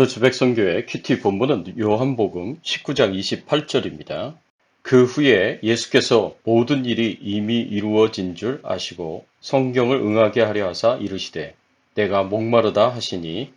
오늘 주백성교회 큐티 본문은 요한복음 19장 28절입니다. 그 후에 예수께서 모든 일이 이미 이루어진 줄 아시고 성경을 응하게 하려 하사 이르시되 내가 목마르다 하시니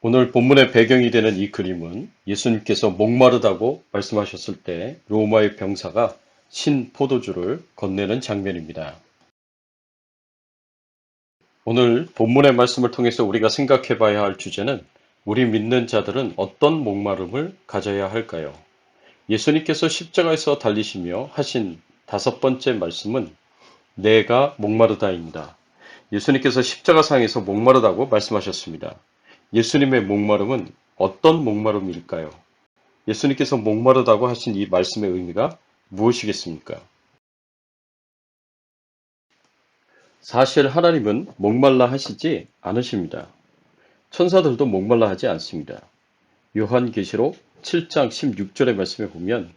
오늘 본문의 배경이 되는 이 그림은 예수님께서 목마르다고 말씀하셨을 때 로마의 병사가 신 포도주를 건네는 장면입니다. 오늘 본문의 말씀을 통해서 우리가 생각해 봐야 할 주제는 우리 믿는 자들은 어떤 목마름을 가져야 할까요? 예수님께서 십자가에서 달리시며 하신 다섯 번째 말씀은 내가 목마르다입니다. 예수님께서 십자가상에서 목마르다고 말씀하셨습니다. 예수님의 목마름은 어떤 목마름일까요? 예수님께서 목마르다고 하신 이 말씀의 의미가 무엇이겠습니까? 사실 하나님은 목말라 하시지 않으십니다. 천사들도 목말라 하지 않습니다. 요한계시록 7장 16절의 말씀에 보면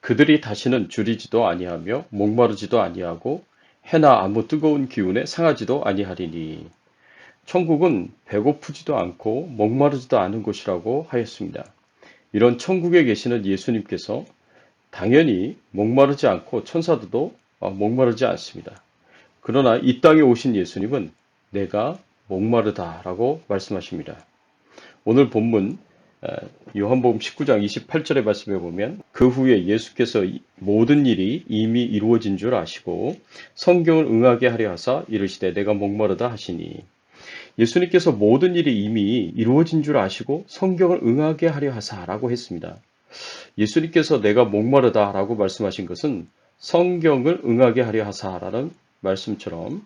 그들이 다시는 줄이지도 아니하며 목마르지도 아니하고 해나 아무 뜨거운 기운에 상하지도 아니하리니 천국은 배고프지도 않고 목마르지도 않은 곳이라고 하였습니다. 이런 천국에 계시는 예수님께서 당연히 목마르지 않고 천사들도 어, 목마르지 않습니다. 그러나 이 땅에 오신 예수님은 내가 목마르다라고 말씀하십니다. 오늘 본문 요한복음 19장 28절의 말씀에 보면 그 후에 예수께서 모든 일이 이미 이루어진 줄 아시고 성경을 응하게 하려 하사 이르시되 내가 목마르다 하시니 예수님께서 모든 일이 이미 이루어진 줄 아시고 성경을 응하게 하려 하사라고 했습니다. 예수님께서 내가 목마르다라고 말씀하신 것은 성경을 응하게 하려 하사라는 말씀처럼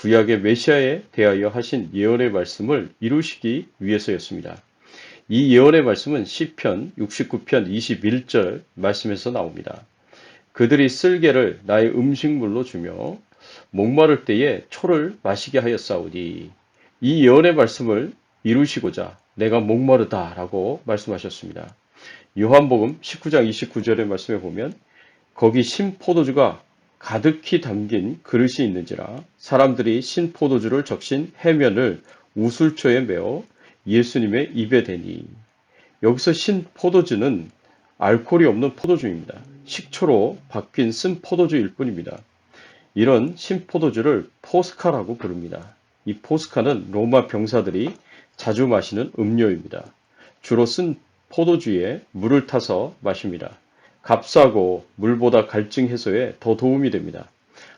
구약의 메시아에 대하여 하신 예언의 말씀을 이루시기 위해서였습니다. 이 예언의 말씀은 시편 69편 21절 말씀에서 나옵니다. 그들이 쓸개를 나의 음식물로 주며 목마를 때에 초를 마시게 하였사오니 이 예언의 말씀을 이루시고자 내가 목마르다라고 말씀하셨습니다. 요한복음 19장 29절의 말씀에 보면 거기 신 포도주가 가득히 담긴 그릇이 있는지라 사람들이 신포도주를 적신 해면을 우술초에 메어 예수님의 입에 대니 여기서 신포도주는 알코올이 없는 포도주입니다. 식초로 바뀐 쓴 포도주일 뿐입니다. 이런 신포도주를 포스카라고 부릅니다. 이 포스카는 로마 병사들이 자주 마시는 음료입니다. 주로 쓴 포도주에 물을 타서 마십니다. 값싸고 물보다 갈증 해소에 더 도움이 됩니다.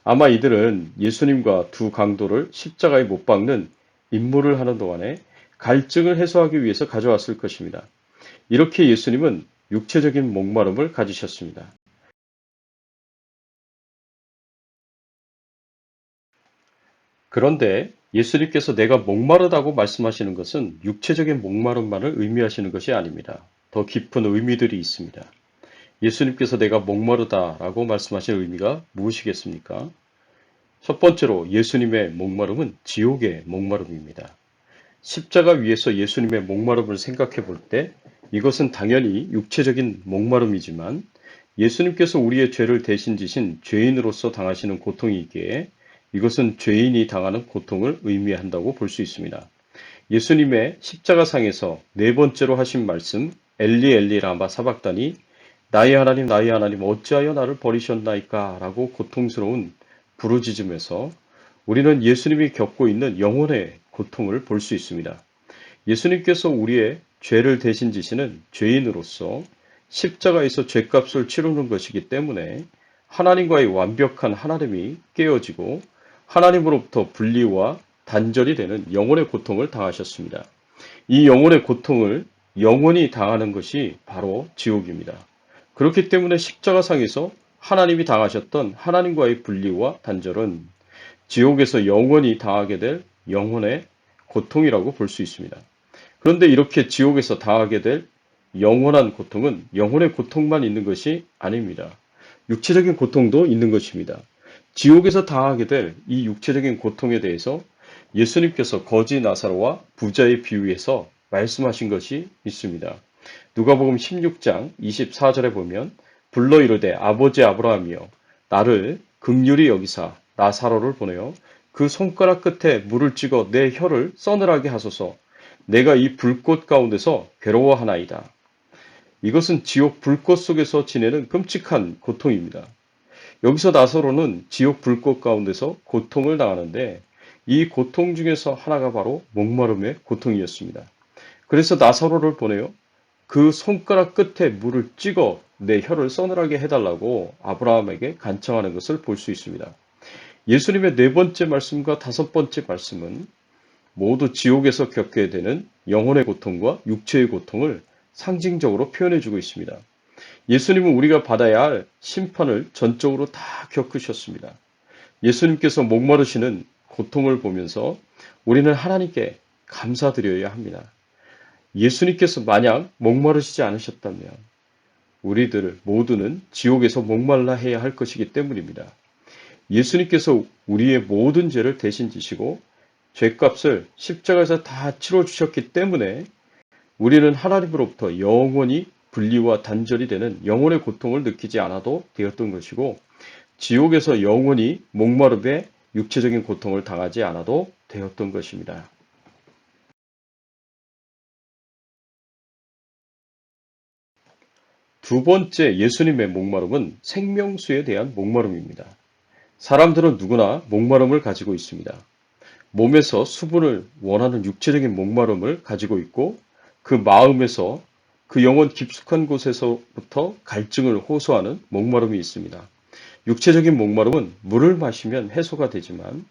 아마 이들은 예수님과 두 강도를 십자가에 못 박는 임무를 하는 동안에 갈증을 해소하기 위해서 가져왔을 것입니다. 이렇게 예수님은 육체적인 목마름을 가지셨습니다. 그런데 예수님께서 내가 목마르다고 말씀하시는 것은 육체적인 목마름만을 의미하시는 것이 아닙니다. 더 깊은 의미들이 있습니다. 예수님께서 내가 목마르다 라고 말씀하신 의미가 무엇이겠습니까? 첫 번째로 예수님의 목마름은 지옥의 목마름입니다. 십자가 위에서 예수님의 목마름을 생각해 볼 때 이것은 당연히 육체적인 목마름이지만 예수님께서 우리의 죄를 대신 지신 죄인으로서 당하시는 고통이기에 이것은 죄인이 당하는 고통을 의미한다고 볼 수 있습니다. 예수님의 십자가상에서 네 번째로 하신 말씀 엘리 엘리 라마 사박단이 나의 하나님 나의 하나님 어찌하여 나를 버리셨나이까 라고 고통스러운 부르짖음에서 우리는 예수님이 겪고 있는 영혼의 고통을 볼 수 있습니다. 예수님께서 우리의 죄를 대신 지시는 죄인으로서 십자가에서 죄값을 치르는 것이기 때문에 하나님과의 완벽한 하나님이 깨어지고 하나님으로부터 분리와 단절이 되는 영혼의 고통을 당하셨습니다. 이 영혼의 고통을 영원히 당하는 것이 바로 지옥입니다. 그렇기 때문에 십자가상에서 하나님이 당하셨던 하나님과의 분리와 단절은 지옥에서 영원히 당하게 될 영혼의 고통이라고 볼 수 있습니다. 그런데 이렇게 지옥에서 당하게 될 영원한 고통은 영혼의 고통만 있는 것이 아닙니다. 육체적인 고통도 있는 것입니다. 지옥에서 당하게 될 이 육체적인 고통에 대해서 예수님께서 거지 나사로와 부자의 비유에서 말씀하신 것이 있습니다. 누가복음 16장 24절에 보면 불러 이르되 아버지 아브라함이여 나를 극률이 여기사 나사로를 보내어 그 손가락 끝에 물을 찍어 내 혀를 서늘하게 하소서 내가 이 불꽃 가운데서 괴로워하나이다. 이것은 지옥 불꽃 속에서 지내는 끔찍한 고통입니다. 여기서 나사로는 지옥 불꽃 가운데서 고통을 당하는데 이 고통 중에서 하나가 바로 목마름의 고통이었습니다. 그래서 나사로를 보내요. 그 손가락 끝에 물을 찍어 내 혀를 서늘하게 해달라고 아브라함에게 간청하는 것을 볼 수 있습니다. 예수님의 네 번째 말씀과 다섯 번째 말씀은 모두 지옥에서 겪게 되는 영혼의 고통과 육체의 고통을 상징적으로 표현해 주고 있습니다. 예수님은 우리가 받아야 할 심판을 전적으로 다 겪으셨습니다. 예수님께서 목마르시는 고통을 보면서 우리는 하나님께 감사드려야 합니다. 예수님께서 만약 목마르시지 않으셨다면 우리들 모두는 지옥에서 목말라 해야 할 것이기 때문입니다. 예수님께서 우리의 모든 죄를 대신 지시고 죄값을 십자가에서 다 치러 주셨기 때문에 우리는 하나님으로부터 영원히 분리와 단절이 되는 영혼의 고통을 느끼지 않아도 되었던 것이고 지옥에서 영원히 목마름에 육체적인 고통을 당하지 않아도 되었던 것입니다. 두 번째 예수님의 목마름은 생명수에 대한 목마름입니다. 사람들은 누구나 목마름을 가지고 있습니다. 몸에서 수분을 원하는 육체적인 목마름을 가지고 있고 그 마음에서 그 영혼 깊숙한 곳에서부터 갈증을 호소하는 목마름이 있습니다. 육체적인 목마름은 물을 마시면 해소가 되지만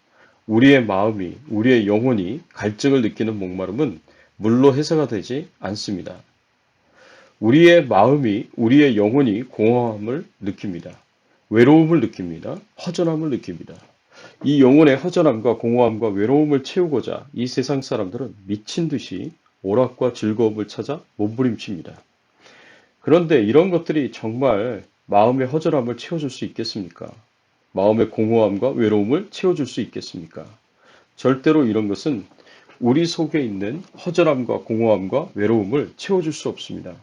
우리의 마음이, 우리의 영혼이 갈증을 느끼는 목마름은 물로 해소가 되지 않습니다. 우리의 마음이, 우리의 영혼이 공허함을 느낍니다. 외로움을 느낍니다. 허전함을 느낍니다. 이 영혼의 허전함과 공허함과 외로움을 채우고자 이 세상 사람들은 미친 듯이 오락과 즐거움을 찾아 몸부림칩니다. 그런데 이런 것들이 정말 마음의 허전함을 채워줄 수 있겠습니까? 마음의 공허함과 외로움을 채워줄 수 있겠습니까? 절대로 이런 것은 우리 속에 있는 허전함과 공허함과 외로움을 채워줄 수 없습니다.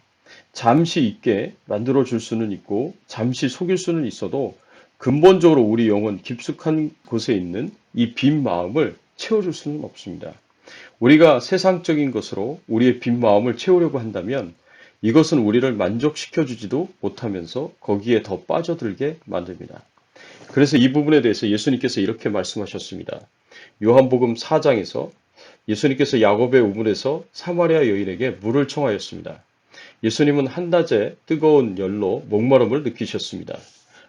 잠시 있게 만들어 줄 수는 있고, 잠시 속일 수는 있어도, 근본적으로 우리 영혼 깊숙한 곳에 있는 이 빈 마음을 채워줄 수는 없습니다. 우리가 세상적인 것으로 우리의 빈 마음을 채우려고 한다면 이것은 우리를 만족시켜 주지도 못하면서 거기에 더 빠져들게 만듭니다. 그래서 이 부분에 대해서 예수님께서 이렇게 말씀하셨습니다. 요한복음 4장에서 예수님께서 야곱의 우물에서 사마리아 여인에게 물을 청하였습니다. 예수님은 한낮에 뜨거운 열로 목마름을 느끼셨습니다.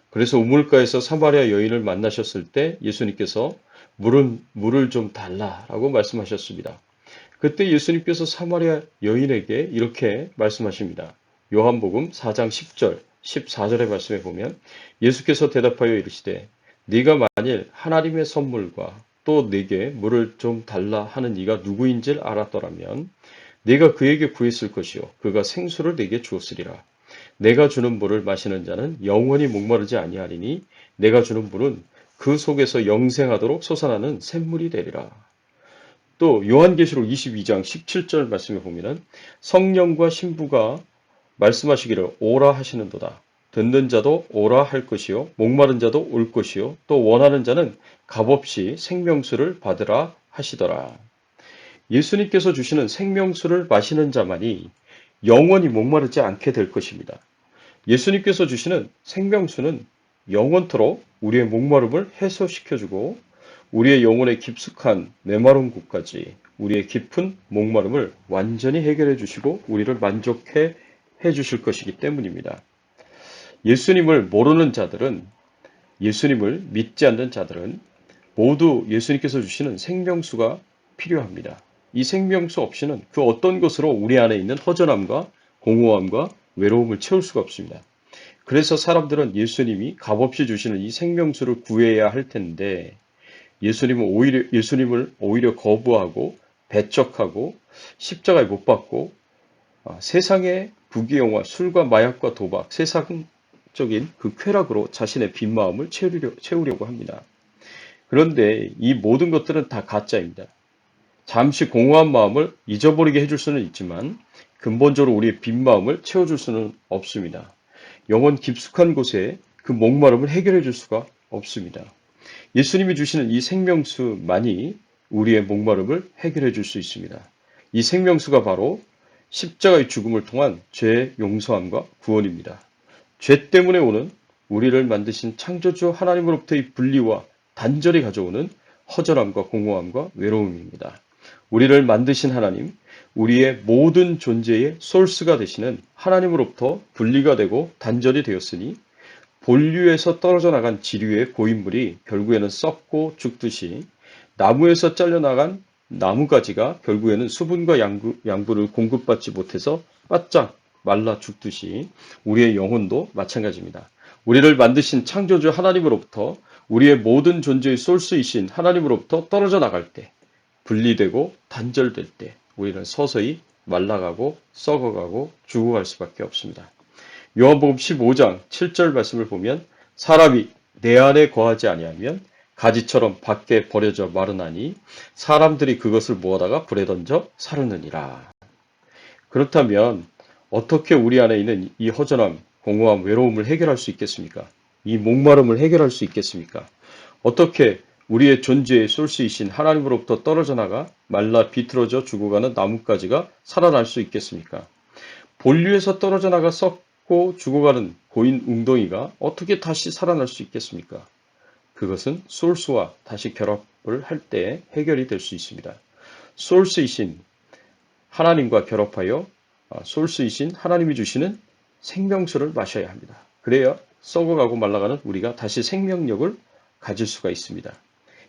그래서 우물가에서 사마리아 여인을 만나셨을 때 예수님께서 물은 물을 좀 달라라고 말씀하셨습니다. 그때 예수님께서 사마리아 여인에게 이렇게 말씀하십니다. 요한복음 4장 10절, 14절의 말씀에 보면 예수께서 대답하여 이르시되 네가 만일 하나님의 선물과 또 네게 물을 좀 달라 하는 이가 누구인지 알았더라면 네가 그에게 구했을 것이요 그가 생수를 네게 주었으리라. 내가 주는 물을 마시는 자는 영원히 목마르지 아니하리니 내가 주는 물은 그 속에서 영생하도록 솟아나는 샘물이 되리라. 또 요한계시록 22장 17절 말씀에 보면은 성령과 신부가 말씀하시기를 오라 하시는도다. 듣는 자도 오라 할 것이요 목마른 자도 올 것이요 또 원하는 자는 값없이 생명수를 받으라 하시더라. 예수님께서 주시는 생명수를 마시는 자만이 영원히 목마르지 않게 될 것입니다. 예수님께서 주시는 생명수는 영원토록 우리의 목마름을 해소시켜주고 우리의 영혼의 깊숙한 메마른 곳까지 우리의 깊은 목마름을 완전히 해결해 주시고 우리를 만족해 해 주실 것이기 때문입니다. 예수님을 모르는 자들은 예수님을 믿지 않는 자들은 모두 예수님께서 주시는 생명수가 필요합니다. 이 생명수 없이는 그 어떤 것으로 우리 안에 있는 허전함과 공허함과 외로움을 채울 수가 없습니다. 그래서 사람들은 예수님이 값없이 주시는 이 생명수를 구해야 할 텐데 예수님은 오히려 예수님을 오히려 거부하고 배척하고 십자가에 못 박고 아, 세상의 부귀영화, 술과 마약과 도박, 세상적인 그 쾌락으로 자신의 빈 마음을 채우려, 채우려고 합니다. 그런데 이 모든 것들은 다 가짜입니다. 잠시 공허한 마음을 잊어버리게 해줄 수는 있지만 근본적으로 우리의 빈 마음을 채워줄 수는 없습니다. 영원 깊숙한 곳에 그 목마름을 해결해 줄 수가 없습니다. 예수님이 주시는 이 생명수만이 우리의 목마름을 해결해 줄 수 있습니다. 이 생명수가 바로 십자가의 죽음을 통한 죄 용서함과 구원입니다. 죄 때문에 오는 우리를 만드신 창조주 하나님으로부터의 분리와 단절이 가져오는 허전함과 공허함과 외로움입니다. 우리를 만드신 하나님, 우리의 모든 존재의 소스가 되시는 하나님으로부터 분리가 되고 단절이 되었으니 본류에서 떨어져 나간 지류의 고인물이 결국에는 썩고 죽듯이 나무에서 잘려나간 나무가지가 결국에는 수분과 양부, 양분을 공급받지 못해서 바짝 말라 죽듯이 우리의 영혼도 마찬가지입니다. 우리를 만드신 창조주 하나님으로부터 우리의 모든 존재의 솔스이신 하나님으로부터 떨어져 나갈 때, 분리되고 단절될 때 우리는 서서히 말라가고 썩어가고 죽어갈 수밖에 없습니다. 요한복음 15장 7절 말씀을 보면 사람이 내 안에 거하지 아니하면 가지처럼 밖에 버려져 마르나니 사람들이 그것을 모아다가 불에 던져 사르느니라. 그렇다면 어떻게 우리 안에 있는 이 허전함, 공허함, 외로움을 해결할 수 있겠습니까? 이 목마름을 해결할 수 있겠습니까? 어떻게 우리의 존재의 솔스이신 하나님으로부터 떨어져 나가 말라 비틀어져 죽어가는 나뭇가지가 살아날 수 있겠습니까? 본류에서 떨어져 나가 썩고 죽어가는 고인 웅덩이가 어떻게 다시 살아날 수 있겠습니까? 그것은 소스와 다시 결합을 할 때 해결이 될 수 있습니다. 소스이신 하나님과 결합하여 소스이신 하나님이 주시는 생명수를 마셔야 합니다. 그래야 썩어가고 말라가는 우리가 다시 생명력을 가질 수가 있습니다.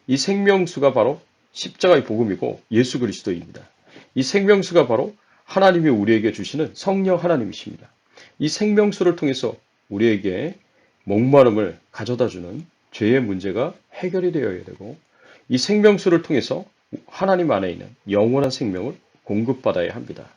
이 생명수가 바로 십자가의 복음이고 예수 그리스도입니다. 이 생명수가 바로 하나님이 우리에게 주시는 성령 하나님이십니다. 이 생명수를 통해서 우리에게 목마름을 가져다 주는 죄의 문제가 해결이 되어야 되고 이 생명수를 통해서 하나님 안에 있는 영원한 생명을 공급받아야 합니다.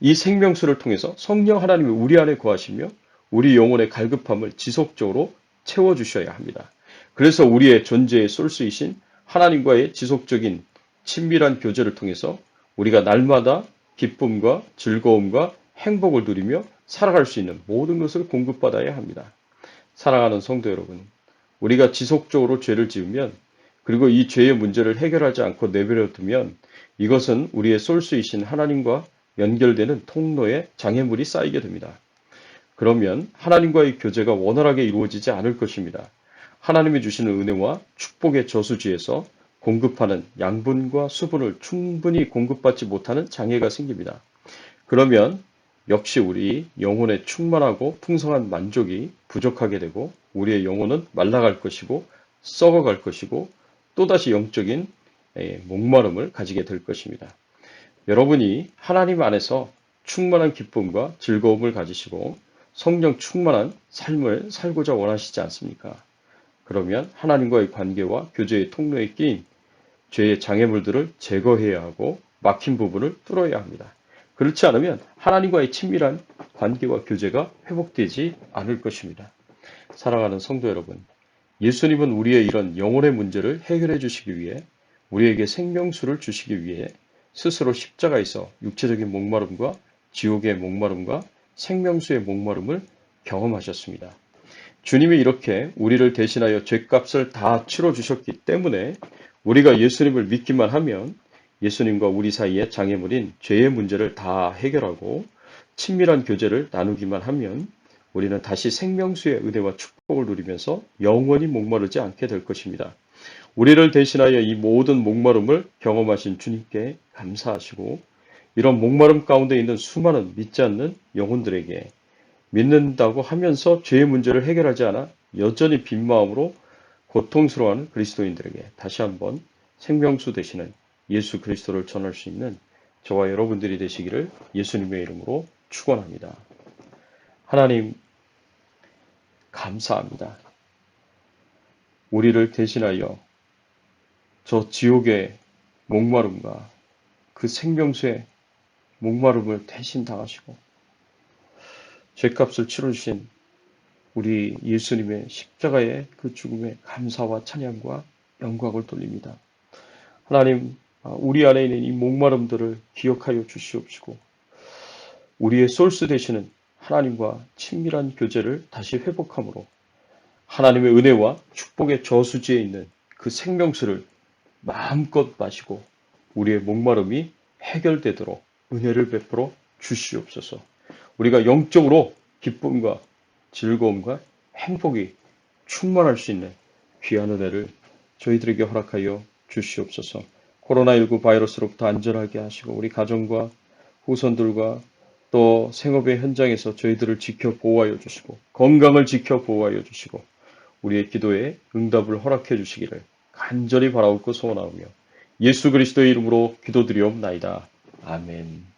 이 생명수를 통해서 성령 하나님이 우리 안에 거하시며 우리 영혼의 갈급함을 지속적으로 채워주셔야 합니다. 그래서 우리의 존재의 솔스이신 하나님과의 지속적인 친밀한 교제를 통해서 우리가 날마다 기쁨과 즐거움과 행복을 누리며 살아갈 수 있는 모든 것을 공급받아야 합니다. 사랑하는 성도 여러분, 우리가 지속적으로 죄를 지으면 그리고 이 죄의 문제를 해결하지 않고 내버려 두면 이것은 우리의 솔스이신 하나님과 연결되는 통로에 장애물이 쌓이게 됩니다. 그러면 하나님과의 교제가 원활하게 이루어지지 않을 것입니다. 하나님이 주시는 은혜와 축복의 저수지에서 공급하는 양분과 수분을 충분히 공급받지 못하는 장애가 생깁니다. 그러면 역시 우리 영혼의 충만하고 풍성한 만족이 부족하게 되고 우리의 영혼은 말라갈 것이고 썩어갈 것이고 또다시 영적인 목마름을 가지게 될 것입니다. 여러분이 하나님 안에서 충만한 기쁨과 즐거움을 가지시고 성령 충만한 삶을 살고자 원하시지 않습니까? 그러면 하나님과의 관계와 교제의 통로에 끼인 죄의 장애물들을 제거해야 하고 막힌 부분을 뚫어야 합니다. 그렇지 않으면 하나님과의 친밀한 관계와 교제가 회복되지 않을 것입니다. 사랑하는 성도 여러분, 예수님은 우리의 이런 영혼의 문제를 해결해 주시기 위해 우리에게 생명수를 주시기 위해 스스로 십자가에서 육체적인 목마름과 지옥의 목마름과 생명수의 목마름을 경험하셨습니다. 주님이 이렇게 우리를 대신하여 죄값을 다 치러 주셨기 때문에 우리가 예수님을 믿기만 하면 예수님과 우리 사이의 장애물인 죄의 문제를 다 해결하고 친밀한 교제를 나누기만 하면 우리는 다시 생명수의 은혜와 축복을 누리면서 영원히 목마르지 않게 될 것입니다. 우리를 대신하여 이 모든 목마름을 경험하신 주님께 감사하시고 이런 목마름 가운데 있는 수많은 믿지 않는 영혼들에게 믿는다고 하면서 죄의 문제를 해결하지 않아 여전히 빈 마음으로 고통스러워하는 그리스도인들에게 다시 한번 생명수 되시는 예수 그리스도를 전할 수 있는 저와 여러분들이 되시기를 예수님의 이름으로 축원합니다. 하나님 감사합니다. 우리를 대신하여 저 지옥의 목마름과 그 생명수의 목마름을 대신 당하시고 죄값을 치러주신 우리 예수님의 십자가의 그 죽음에 감사와 찬양과 영광을 돌립니다. 하나님, 우리 안에 있는 이 목마름들을 기억하여 주시옵시고, 우리의 솔스 되시는 하나님과 친밀한 교제를 다시 회복함으로 하나님의 은혜와 축복의 저수지에 있는 그 생명수를 마음껏 마시고 우리의 목마름이 해결되도록 은혜를 베풀어 주시옵소서. 우리가 영적으로 기쁨과 즐거움과 행복이 충만할 수 있는 귀한 은혜를 저희들에게 허락하여 주시옵소서. 코로나19 바이러스로부터 안전하게 하시고 우리 가정과 후손들과 또 생업의 현장에서 저희들을 지켜 보호하여 주시고 건강을 지켜 보호하여 주시고 우리의 기도에 응답을 허락해 주시기를 간절히 바라옵고 소원하오며 예수 그리스도의 이름으로 기도드리옵나이다. 아멘.